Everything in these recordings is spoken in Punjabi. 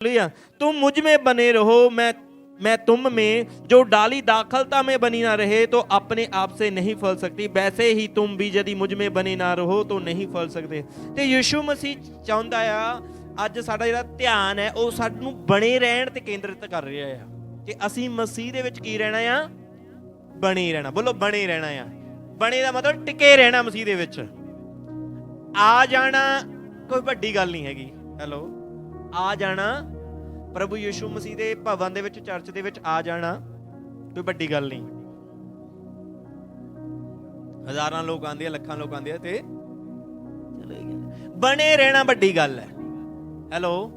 लिया तुम मुझ में बने रहो मैं मैं तुम में जो डाली दाखलता में बनी ना रहे तो अपने आप से नहीं फल सकती वैसे ही तुम भी यदि मुझ में बने ना ਰਹੋ तो नहीं फल सकते ਤੇ ਯਿਸੂ ਮਸੀਹ ਚਾਹੁੰਦਾ ਆ ਅੱਜ ਸਾਡਾ ਜਿਹੜਾ ਧਿਆਨ ਹੈ ਉਹ ਸਾਨੂੰ ਬਣੇ ਰਹਿਣ ਤੇ ਕੇਂਦਰਿਤ ਕਰ ਰਿਹਾ ਆ ਕਿ ਅਸੀਂ ਮਸੀਹ ਦੇ ਵਿੱਚ ਕੀ ਰਹਿਣਾ ਆ ਬਣੇ ਰਹਿਣਾ ਬੋਲੋ ਬਣੇ ਰਹਿਣਾ ਆ ਬਣੇ ਦਾ ਮਤਲਬ ਟਿਕੇ ਰਹਿਣਾ ਮਸੀਹ ਦੇ ਵਿੱਚ ਆ ਜਾਣਾ ਕੋਈ ਵੱਡੀ ਗੱਲ ਨਹੀਂ ਹੈਗੀ ਹੈਲੋ ਆ ਜਾਣਾ ਪ੍ਰਭੂ ਯਿਸੂ ਮਸੀਹ ਦੇ ਭਵਨ ਦੇ ਵਿੱਚ, ਚਰਚ ਦੇ ਵਿੱਚ ਆ ਜਾਣਾ ਕੋਈ ਵੱਡੀ ਗੱਲ ਨਹੀਂ। ਹਜ਼ਾਰਾਂ ਲੋਕ ਆਂਦੇ ਆ, ਲੱਖਾਂ ਲੋਕ ਆਂਦੇ ਆ ਤੇ ਚਲੇ ਗਏ। ਬਣੇ ਰਹਿਣਾ ਵੱਡੀ ਗੱਲ ਹੈ। ਹੈਲੋ?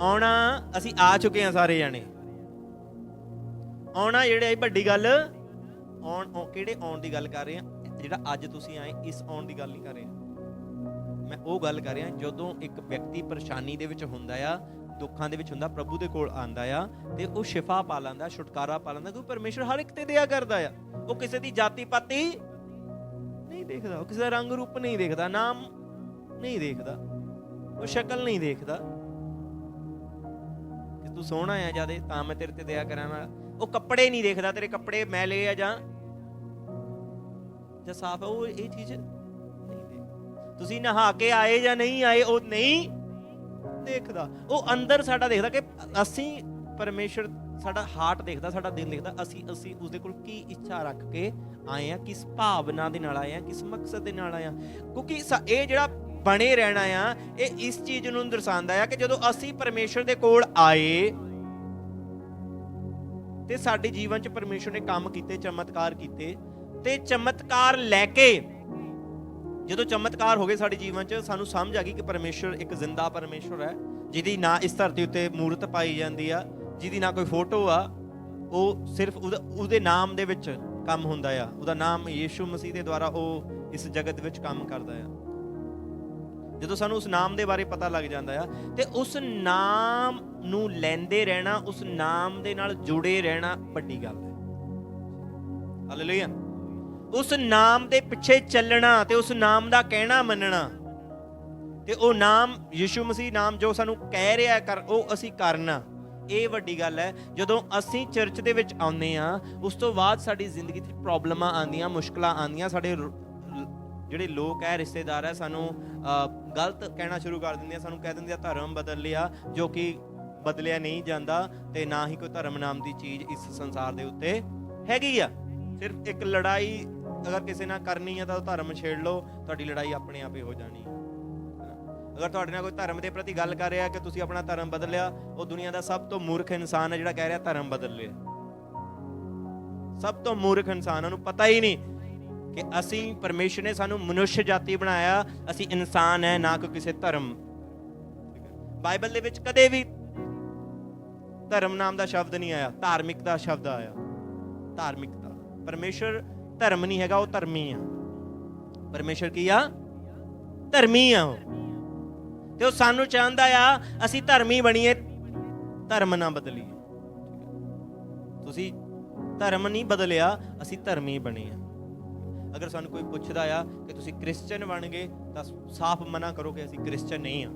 ਆਉਣਾ, ਅਸੀਂ ਆ ਚੁੱਕੇ ਹਾਂ ਸਾਰੇ ਜਾਣੇ। ਆਉਣਾ ਜਿਹੜੇ ਆ ਵੱਡੀ ਗੱਲ, ਆਉਣ ਕਿਹੜੇ ਆਉਣ ਦੀ ਗੱਲ ਕਰ ਰਹੇ ਆ? ਜਿਹੜਾ ਅੱਜ ਤੁਸੀਂ ਆਏ, ਇਸ ਆਉਣ ਦੀ ਗੱਲ ਨਹੀਂ ਕਰ ਰਹੇ। ਮੈਂ ਉਹ ਗੱਲ ਕਰ ਰਿਹਾ, ਜਦੋਂ ਇੱਕ ਵਿਅਕਤੀ ਪਰੇਸ਼ਾਨੀ ਦੇ ਵਿੱਚ ਹੁੰਦਾ ਆ, ਦੁੱਖਾਂ ਦੇ ਵਿੱਚ ਹੁੰਦਾ, ਪ੍ਰਭੂ ਦੇ ਕੋਲ ਆਂਦਾ ਆ, ਤੇ ਉਹ ਸ਼ਿਫਾ ਪਾ ਲੈਂਦਾ, ਛੁਟਕਾਰਾ ਪਾ ਲੈਂਦਾ, ਕਿਉਂਕਿ ਪਰਮੇਸ਼ਰ ਹਰ ਇੱਕ ਤੇ ਦਇਆ ਕਰਦਾ ਆ। ਉਹ ਕਿਸੇ ਦੀ ਜਾਤੀ ਪਾਤੀ ਨਹੀਂ ਦੇਖਦਾ, ਉਹ ਕਿਸੇ ਦਾ ਰੰਗ ਰੂਪ ਨਹੀਂ ਦੇਖਦਾ, ਨਾਮ ਨਹੀਂ ਦੇਖਦਾ, ਉਹ ਸ਼ਕਲ ਨਹੀਂ ਦੇਖਦਾ। ਕਿ ਤੂੰ ਸੋਹਣਾ ਆ ਜਿਆਦੇ, ਤਾਂ ਮੈਂ ਤੇਰੇ ਤੇ ਦਇਆ ਕਰਾਂਗਾ। ਉਹ ਕੱਪੜੇ ਨਹੀਂ ਦੇਖਦਾ, ਤੇਰੇ ਕੱਪੜੇ ਮੈਲੇ ਆ ਜਾਂ ਜਾਂ ਸਾਫ਼ ਉਹ ਇਹ ਚੀਜ਼ ਤੁਸੀਂ ਨਹਾ ਕੇ ਆਏ ਜਾਂ ਨਹੀਂ ਆਏ, ਉਹ ਨਹੀਂ ਦੇਖਦਾ। ਉਹ ਅੰਦਰ ਸਾਡਾ ਦੇਖਦਾ ਕਿ ਅਸੀਂ ਪਰਮੇਸ਼ਰ ਸਾਡਾ ਹਾਰਟ ਦੇਖਦਾ, ਸਾਡਾ ਦਿਲ ਦੇਖਦਾ, ਅਸੀਂ ਅਸੀਂ ਉਸਦੇ ਕੋਲ ਕੀ ਇੱਛਾ ਰੱਖ ਕੇ ਆਏ ਆ ਕਿਸ ਭਾਵਨਾ ਦੇ ਨਾਲ ਆਏ ਆ ਕਿਸ ਮਕਸਦ ਦੇ ਨਾਲ ਆਏ ਆ ਕਿਉਂਕਿ ਇਹ ਜਿਹੜਾ ਬਣੇ ਰਹਿਣਾ ਆ, ਇਹ ਇਸ ਚੀਜ਼ ਨੂੰ ਦਰਸਾਉਂਦਾ ਆ ਕਿ ਜਦੋਂ ਅਸੀਂ ਪਰਮੇਸ਼ਰ ਦੇ ਕੋਲ ਆਏ ਤੇ ਸਾਡੇ ਜੀਵਨ 'ਚ ਪਰਮੇਸ਼ਰ ਨੇ ਕੰਮ ਕੀਤੇ, ਚਮਤਕਾਰ ਕੀਤੇ ਤੇ ਚਮਤਕਾਰ ਲੈ ਕੇ ਜਦੋਂ ਚਮਤਕਾਰ ਹੋ ਗਏ ਸਾਡੇ ਜੀਵਨ 'ਚ, ਸਾਨੂੰ ਸਮਝ ਆ ਗਈ ਕਿ ਪਰਮੇਸ਼ਰ ਇੱਕ ਜ਼ਿੰਦਾ ਪਰਮੇਸ਼ਰ ਹੈ, ਜਿਹਦੀ ਨਾ ਇਸ ਧਰਤੀ ਉੱਤੇ ਮੂਰਤ ਪਾਈ ਜਾਂਦੀ ਆ, ਜਿਹਦੀ ਨਾ ਕੋਈ ਫੋਟੋ ਆ, ਉਹ ਸਿਰਫ ਉਹਦਾ- ਉਹਦੇ ਨਾਮ ਦੇ ਵਿੱਚ ਕੰਮ ਹੁੰਦਾ ਆ। ਉਹਦਾ ਨਾਮ ਯੀਸ਼ੂ ਮਸੀਹ ਦੇ ਦੁਆਰਾ ਉਹ ਇਸ ਜਗਤ ਵਿੱਚ ਕੰਮ ਕਰਦਾ ਆ। ਜਦੋਂ ਸਾਨੂੰ ਉਸ ਨਾਮ ਦੇ ਬਾਰੇ ਪਤਾ ਲੱਗ ਜਾਂਦਾ ਆ, ਤੇ ਉਸ ਨਾਮ ਨੂੰ ਲੈਂਦੇ ਰਹਿਣਾ, ਉਸ ਨਾਮ ਦੇ ਨਾਲ ਜੁੜੇ ਰਹਿਣਾ ਵੱਡੀ ਗੱਲ ਹੈ। ਹਾਲੇਲੂਇਆ ਉਸ ਨਾਮ ਦੇ ਪਿੱਛੇ ਚੱਲਣਾ ਤੇ ਉਸ ਨਾਮ ਦਾ ਕਹਿਣਾ ਮੰਨਣਾ। ਤੇ ਉਹ ਨਾਮ ਯਿਸੂ ਮਸੀਹ ਨਾਮ ਜੋ ਸਾਨੂੰ ਕਹਿ ਰਿਹਾ ਕਰ, ਉਹ ਅਸੀਂ ਕਰਨਾ ਇਹ ਵੱਡੀ ਗੱਲ ਹੈ, ਜਦੋਂ ਅਸੀਂ ਚਰਚ ਦੇ ਵਿੱਚ ਆਉਂਦੇ ਆ, ਉਸ ਤੋਂ ਬਾਅਦ ਸਾਡੀ ਜ਼ਿੰਦਗੀ 'ਚ ਪ੍ਰੋਬਲਮਾਂ ਆਉਂਦੀਆਂ, ਮੁਸ਼ਕਲਾਂ ਆਉਂਦੀਆਂ, ਸਾਡੇ ਜਿਹੜੇ ਲੋਕ ਹੈ, ਰਿਸ਼ਤੇਦਾਰ ਹੈ, ਸਾਨੂੰ ਗਲਤ ਕਹਿਣਾ ਸ਼ੁਰੂ ਕਰ ਦਿੰਦੇ ਆ, ਸਾਨੂੰ ਕਹਿ ਦਿੰਦੇ ਆ, ਧਰਮ ਬਦਲ ਲਿਆ, ਜੋ ਕਿ ਬਦਲਿਆ ਨਹੀਂ ਜਾਂਦਾ ਤੇ ਨਾ ਹੀ ਕੋਈ ਧਰਮ ਨਾਮ ਦੀ ਚੀਜ਼ ਇਸ ਸੰਸਾਰ ਦੇ ਉੱਤੇ ਹੈਗੀ ਆ। ਸਿਰਫ ਇੱਕ ਲੜਾਈ ਅਗਰ ਕਿਸੇ ਨਾਲ ਕਰਨੀ ਹੈ ਤਾਂ ਉਹ ਧਰਮ ਛੇੜ ਲਓ, ਤੁਹਾਡੀ ਲੜਾਈ ਆਪਣੇ ਆਪ ਹੀ ਹੋ ਜਾਣੀ ਹੈ ਅਗਰ ਤੁਹਾਡੇ ਨਾਲ ਕੋਈ ਧਰਮ ਦੇ ਪ੍ਰਤੀ ਗੱਲ ਕਰ ਰਿਹਾ ਕਿ ਤੁਸੀਂ ਆਪਣਾ ਧਰਮ ਬਦਲਿਆ, ਉਹ ਦੁਨੀਆ ਦਾ ਸਭ ਤੋਂ ਮੂਰਖ ਇਨਸਾਨ ਹੈ ਜਿਹੜਾ ਕਹਿ ਰਿਹਾ ਧਰਮ ਬਦਲ। ਲਿਆ ਸਭ ਤੋਂ ਮੂਰਖ ਇਨਸਾਨ ਉਹਨੂੰ ਪਤਾ ਹੀ ਨਹੀਂ ਕਿ ਅਸੀਂ ਪਰਮੇਸ਼ਰ ਨੇ ਸਾਨੂੰ ਮਨੁੱਖ ਜਾਤੀ ਬਣਾਇਆ, ਅਸੀਂ ਇਨਸਾਨ ਹੈ ਨਾ ਕਿ ਕਿਸੇ ਧਰਮ। ਬਾਈਬਲ ਦੇ ਵਿੱਚ ਕਦੇ ਵੀ ਧਰਮ ਨਾਮ ਦਾ ਸ਼ਬਦ ਨਹੀਂ ਆਇਆ, ਧਾਰਮਿਕਤਾ ਸ਼ਬਦ ਆਇਆ। ਧਾਰਮਿਕਤਾ। ਪਰਮੇਸ਼ਰ ਧਰਮ ਨਹੀਂ ਹੈਗਾ, ਉਹ ਧਰਮੀ ਆ। ਪਰਮੇਸ਼ਰ ਕੀ ਆ? ਧਰਮੀ ਆ ਉਹ। ਤੇ ਉਹ ਸਾਨੂੰ ਚਾਹੁੰਦਾ ਆ, ਅਸੀਂ ਧਰਮੀ ਬਣੀਏ, ਧਰਮ ਨਾ ਬਦਲੀਏ। ਤੁਸੀਂ ਧਰਮ ਨਹੀਂ ਬਦਲਿਆ, ਅਸੀਂ ਧਰਮੀ ਬਣੇ ਆ ਅਗਰ ਸਾਨੂੰ ਕੋਈ ਪੁੱਛਦਾ ਆ ਕਿ ਤੁਸੀਂ ਕ੍ਰਿਸਚੀਅਨ ਬਣ ਗਏ, ਤਾਂ ਸਾਫ਼ ਮਨਾ ਕਰੋ ਕਿ ਅਸੀਂ ਕ੍ਰਿਸਚੀਅਨ ਨਹੀਂ ਆ।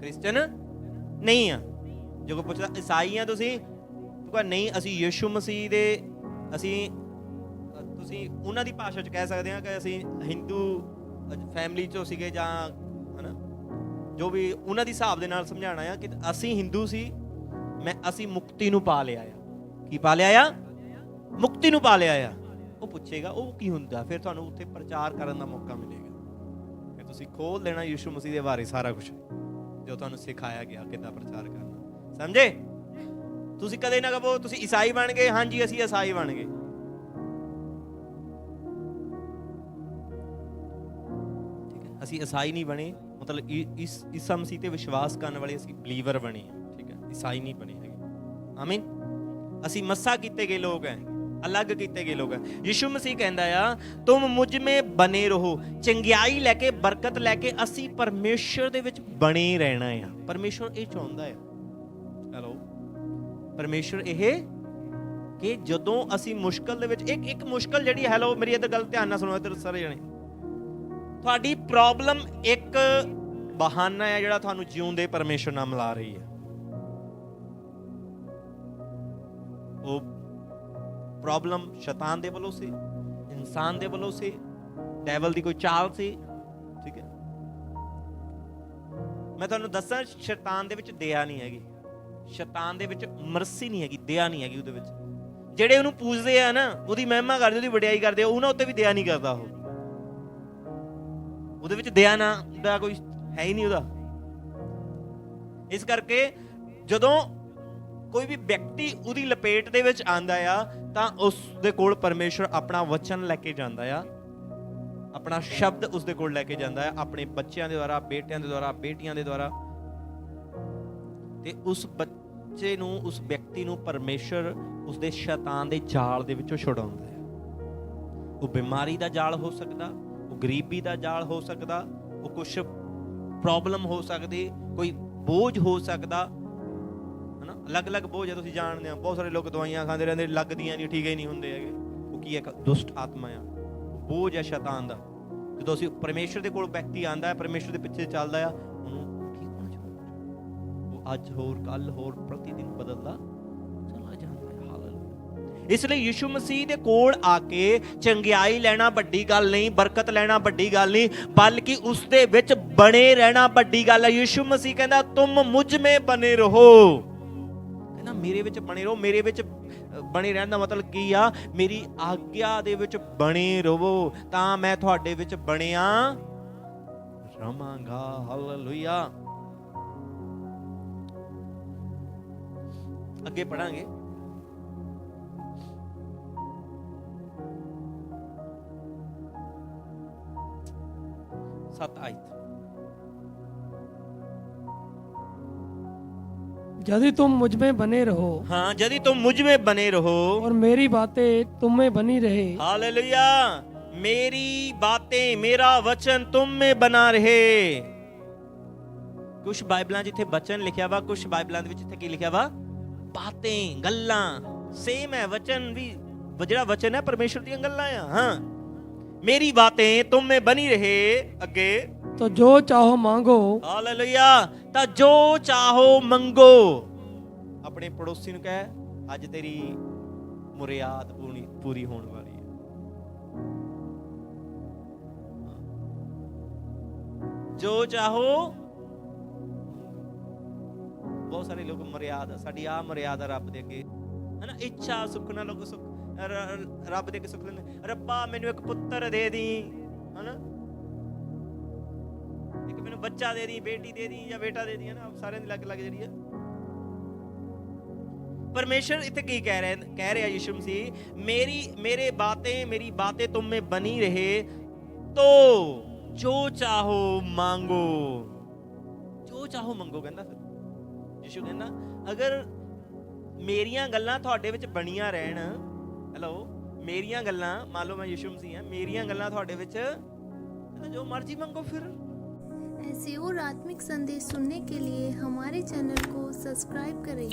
ਕ੍ਰਿਸਚੀਅਨ ਨਹੀਂ ਆ। ਜੇ ਕੋਈ ਪੁੱਛਦਾ, ਈਸਾਈ ਆ ਤੁਸੀਂ? ਤੂੰ ਕਹ, ਨਹੀਂ, ਅਸੀਂ ਯਿਸੂ ਮਸੀਹ ਦੇ, ਅਸੀਂ ਤੁਸੀਂ ਉਹਨਾਂ ਦੀ ਭਾਸ਼ਾ 'ਚ ਕਹਿ ਸਕਦੇ ਆ ਕਿ ਅਸੀਂ ਹਿੰਦੂ ਫੈਮਿਲੀ 'ਚੋਂ ਸੀਗੇ ਜਾਂ ਹਨਾ? ਜੋ ਵੀ ਉਹਨਾਂ ਦੀ ਹਿਸਾਬ ਦੇ ਨਾਲ ਸਮਝਾਣਾ ਆ ਕਿ ਅਸੀਂ ਹਿੰਦੂ ਸੀ ਮੈਂ ਅਸੀਂ ਮੁਕਤੀ ਨੂੰ ਪਾ ਲਿਆ ਆ। ਕੀ ਪਾ ਲਿਆ ਆ? ਮੁਕਤੀ ਨੂੰ ਪਾ ਲਿਆ ਆ। ਉਹ ਪੁੱਛੇਗਾ ਉਹ ਕੀ ਹੁੰਦਾ? ਫਿਰ ਤੁਹਾਨੂੰ ਉੱਥੇ ਪ੍ਰਚਾਰ ਕਰਨ ਦਾ ਮੌਕਾ ਮਿਲੇਗਾ। ਫਿਰ ਤੁਸੀਂ ਖੋਲ ਲੈਣਾ ਯਿਸੂ ਮਸੀਹ ਦੇ ਬਾਰੇ ਸਾਰਾ ਕੁਝ ਜੋ ਤੁਹਾਨੂੰ ਸਿਖਾਇਆ ਗਿਆ ਕਿੱਦਾਂ ਪ੍ਰਚਾਰ ਕਰਨਾ। ਸਮਝੇ? ਤੁਸੀਂ ਕਦੇ ਨਾ ਕਹੋ ਤੁਸੀਂ ਈਸਾਈ ਬਣ ਗਏ? ਹਾਂਜੀ ਅਸੀਂ ਈਸਾਈ ਬਣ ਗਏ। ਅਸੀਂ ਈਸਾਈ ਨਹੀਂ ਬਣੇ, ਮਤਲਬ ਇ- ਇਸ, ਈਸਾ ਮਸੀਹ ਤੇ ਵਿਸ਼ਵਾਸ ਕਰਨ ਵਾਲੇ ਅਸੀਂ ਬਲੀਵਰ ਬਣੇ ਹਾਂ, ਠੀਕ ਹੈ? ਈਸਾਈ ਨਹੀਂ ਬਣੇ ਹੈਗੇ। ਆਮੀਨ ਅਸੀਂ ਮੱਸਾ ਕੀਤੇ ਗਏ ਲੋਕ ਹੈ ਅਲੱਗ ਕੀਤੇ ਗਏ ਲੋਕ ਹੈ ਯਿਸੂ ਮਸੀਹ ਕਹਿੰਦਾ ਆ, ਤੁਮ ਮੁਝ ਮੇ ਬਨੇ ਰਹੋ, ਚੰਗਿਆਈ ਲੈ ਕੇ, ਬਰਕਤ ਲੈ ਕੇ ਅਸੀਂ ਪਰਮੇਸ਼ਰ ਦੇ ਵਿੱਚ ਬਣੇ ਰਹਿਣਾ ਆ। ਪਰਮੇਸ਼ਰ ਇਹ ਚਾਹੁੰਦਾ ਆ। ਹੈਲੋ ਪਰਮੇਸ਼ਰ ਇਹ ਕਿ ਜਦੋਂ ਅਸੀਂ ਮੁਸ਼ਕਲ ਦੇ ਵਿੱਚ, ਇੱਕ ਇੱਕ ਮੁਸ਼ਕਲ ਜਿਹੜੀ ਹੈਲੋ ਮੇਰੀ ਇੱਧਰ ਗੱਲ ਧਿਆਨ ਨਾਲ ਸੁਣੋ, ਇੱਧਰ ਸਾਰੇ ਜਣੇ। ਤੁਹਾਡੀ ਪ੍ਰੋਬਲਮ ਇੱਕ ਬਹਾਨਾ ਹੈ ਜਿਹੜਾ ਤੁਹਾਨੂੰ ਜਿਉਂਦੇ ਪਰਮੇਸ਼ਰ ਨਾਲ ਮਿਲਾ ਰਹੀ ਹੈ। ਉਹ ਪ੍ਰੋਬਲਮ ਸ਼ੈਤਾਨ ਦੇ ਵੱਲੋਂ ਸੀ, ਇਨਸਾਨ ਦੇ ਵੱਲੋਂ ਸੀ ਡੈਵਲ ਦੀ ਕੋਈ ਚਾਲ ਸੀ, ਠੀਕ ਹੈ। ਮੈਂ ਤੁਹਾਨੂੰ ਦੱਸਾਂ, ਸ਼ੈਤਾਨ ਦੇ ਵਿੱਚ ਦਇਆ ਨਹੀਂ ਹੈਗੀ। ਸ਼ੈਤਾਨ ਦੇ ਵਿੱਚ ਮਰਸੀ ਨਹੀਂ ਹੈਗੀ, ਦਇਆ ਨਹੀਂ ਹੈਗੀ ਉਹਦੇ ਵਿੱਚ। ਜਿਹੜੇ ਉਹਨੂੰ ਪੂਜਦੇ ਆ ਨਾ, ਉਹਦੀ ਮਹਿਮਾ ਕਰਦੇ, ਉਹਦੀ ਵਡਿਆਈ ਕਰਦੇ ਉਹਨਾਂ ਉੱਤੇ ਵੀ ਦਇਆ ਨਹੀਂ ਕਰਦਾ ਉਹ। ਉਹਦੇ ਵਿੱਚ ਦਇਆ ਨਾ ਦਾ ਕੋਈ ਹੈ ਹੀ ਨਹੀਂ ਉਹਦਾ। ਇਸ ਕਰਕੇ ਜਦੋਂ ਕੋਈ ਵੀ ਵਿਅਕਤੀ ਉਹਦੀ ਲਪੇਟ ਦੇ ਵਿੱਚ ਆਂਦਾ ਆ, ਤਾਂ ਉਸ ਦੇ ਕੋਲ ਪਰਮੇਸ਼ਰ ਆਪਣਾ ਵਚਨ ਲੈ ਕੇ ਜਾਂਦਾ ਆ। ਆਪਣਾ ਸ਼ਬਦ ਉਸ ਦੇ ਕੋਲ ਲੈ ਕੇ ਜਾਂਦਾ ਹੈ ਆਪਣੇ ਬੱਚਿਆਂ ਦੇ ਦੁਆਰਾ, ਬੇਟਿਆਂ ਦੇ ਦੁਆਰਾ, ਬੇਟੀਆਂ ਦੇ ਦੁਆਰਾ। ਤੇ ਉਸ ਬੱਚੇ ਨੂੰ, ਉਸ ਵਿਅਕਤੀ ਨੂੰ ਪਰਮੇਸ਼ਰ ਉਸ ਦੇ ਸ਼ੈਤਾਨ ਦੇ ਜਾਲ ਦੇ ਵਿੱਚੋਂ ਛੁਡਾਉਂਦਾ ਹੈ ਉਹ ਬਿਮਾਰੀ ਦਾ ਜਾਲ ਹੋ ਸਕਦਾ ਉਹ ਗਰੀਬੀ ਦਾ ਜਾਲ ਹੋ ਸਕਦਾ, ਉਹ ਕੁਝ ਪ੍ਰੋਬਲਮ ਹੋ ਸਕਦੀ, ਕੋਈ ਬੋਝ ਹੋ ਸਕਦਾ। ਹਨਾ? ਅਲੱਗ-ਅਲੱਗ ਬੋਝ ਹੈ ਤੁਸੀਂ ਜਾਣਦੇ ਆ ਬਹੁਤ ਸਾਰੇ ਲੋਕ ਦਵਾਈਆਂ ਖਾਂਦੇ ਰਹਿੰਦੇ, ਲੱਗਦੀਆਂ ਨਹੀਂ, ਠੀਕ ਹੀ ਨਹੀਂ ਹੁੰਦੇ ਹੈਗੇ। ਉਹ ਕੀ ਹੈ, ਇੱਕ ਦੁਸ਼ਟ ਆਤਮਾ ਆ। ਬੋਝ ਆ ਸ਼ੈਤਾਨ ਦਾ। ਜਦੋਂ ਅਸੀਂ ਪਰਮੇਸ਼ਰ ਦੇ ਕੋਲ ਵਿਅਕਤੀ ਆਂਦਾ ਹੈ ਪਰਮੇਸ਼ਰ ਦੇ ਪਿੱਛੇ ਚੱਲਦਾ ਆ, ਉਹਨੂੰ ਠੀਕ ਹੋਣਾ ਚਾਹੀਦਾ। ਉਹ ਅੱਜ ਹੋਰ ਕੱਲ ਹੋਰ ਪ੍ਰਤੀ ਦਿਨ ਬਦਲਦਾ ਇਸ ਲਈ ਯਿਸੂ ਮਸੀਹ ਦੇ ਕੋਲ ਆ ਕੇ ਚੰਗਿਆਈ ਲੈਣਾ ਵੱਡੀ ਗੱਲ ਨਹੀਂ, ਬਰਕਤ ਲੈਣਾ ਵੱਡੀ ਗੱਲ ਨਹੀਂ, ਬਲਕਿ ਉਸ ਦੇ ਵਿੱਚ ਬਣੇ ਰਹਿਣਾ ਵੱਡੀ ਗੱਲ ਹੈ। ਯਿਸੂ ਮਸੀਹ ਕਹਿੰਦਾ, ਤੁਮ ਮੁਝ ਮੇ ਬਨੇ ਰਹੋ। ਕਹਿੰਦਾ, ਮੇਰੇ ਵਿੱਚ ਬਣੇ ਰਹੋ। ਮੇਰੇ ਵਿੱਚ ਬਣੇ ਰਹਿਣ ਦਾ ਮਤਲਬ ਕੀ ਆ? ਮੇਰੀ ਆਗਿਆ ਦੇ ਵਿੱਚ ਬਣੇ ਰਹੋ, ਤਾਂ ਮੈਂ ਤੁਹਾਡੇ ਵਿੱਚ ਬਣਿਆ ਰਵਾਂਗਾ ਹਾਲੇਲੂਇਆ ਅੱਗੇ ਪੜਾਂਗੇ kurzer Zeit. यदि तुम मुझमें बने रहो हाँ यदि तुम मुझमें बने रहो। और मेरी बातें तुम में बनी रहे। हालेलुया। मेरी बातें मेरा वचन तुम में बना रहे। कुछ बाइबल जिथे वचन लिखा वा कुछ बाइबल लिखा वा? बातें गल्ला। सेम है वचन भी जरा वचन है परमेश्वर दी हाँ। ਮੇਰੀ बातें तुम में बनी रहे अगे तो जो चाहो मांगो हालेलुया ਤਾਂ ਜੋ ਚਾਹੋ ਮੰਗੋ। ਆਪਣੇ ਪੜੋਸੀ ਨੂੰ ਕਹੇ ਅੱਜ ਤੇਰੀ ਮੁਰਿਆਦ ਪੂਰੀ ਹੋਣ ਵਾਲੀ ਹੈ। ਜੋ ਚਾਹੋ। ਬਹੁਤ ਸਾਰੇ ਲੋਕ ਮਰਿਆਦਾ ਸਾਡੀ ਆ ਮਰਿਆਦਾ ਰੱਬ ਦੇ ਅੱਗੇ। ਹਨਾ ਇੱਛਾ ਸੁੱਖ ਸੁੱਖਣਾ ਲੋਕ ਸੁੱਖ ਰੱਬ ਦੇ ਕਿਸੇ ਕੋਲ ਰੱਬਾ, ਮੈਨੂੰ ਇੱਕ ਪੁੱਤਰ ਦੇ ਦੀ। ਹਨਾ? ਇੱਕ ਮੈਨੂੰ ਬੱਚਾ ਦੇ ਦੀ, ਬੇਟੀ ਦੇ ਦੀ ਜਾਂ ਬੇਟਾ ਦੇ ਦੀ, ਹਨਾ? ਸਾਰਿਆਂ ਦੀ ਅਲੱਗ ਅਲੱਗ ਜਿਹੜੀ ਆ। परमेश्वर ਇੱਥੇ ਕੀ ਕਹਿ रहे ਕਹਿ ਰਿਹਾ यीशु मसीह ਮੇਰੀ ਮੇਰੇ बातें ਮੇਰੀ बातें तुम में बनी रहे तो जो चाहो मांगो जो ਚਾਹੋ ਮੰਗੋ, ਕਹਿੰਦਾ ਫਿਰ। ਯਿਸੂ ਕਹਿੰਦਾ, ਅਗਰ ਮੇਰੀਆਂ ਗੱਲਾਂ ਤੁਹਾਡੇ ਵਿੱਚ ਬਣੀਆਂ ਰਹਿਣ ਹੈਲੋ ਮੇਰੀਆਂ ਗੱਲਾਂ ਮੰਨ ਲਓ ਮੈਂ ਯਿਸੂ ਮਸੀਹ ਹਾਂ ਮੇਰੀਆਂ ਗੱਲਾਂ ਤੁਹਾਡੇ ਵਿੱਚ ਕਹਿੰਦਾ ਜੋ ਮਰਜ਼ੀ ਮੰਗੋ ਫਿਰ ऐसे और आत्मिक संदेश सुनने के लिए हमारे चैनल को सब्सक्राइब करें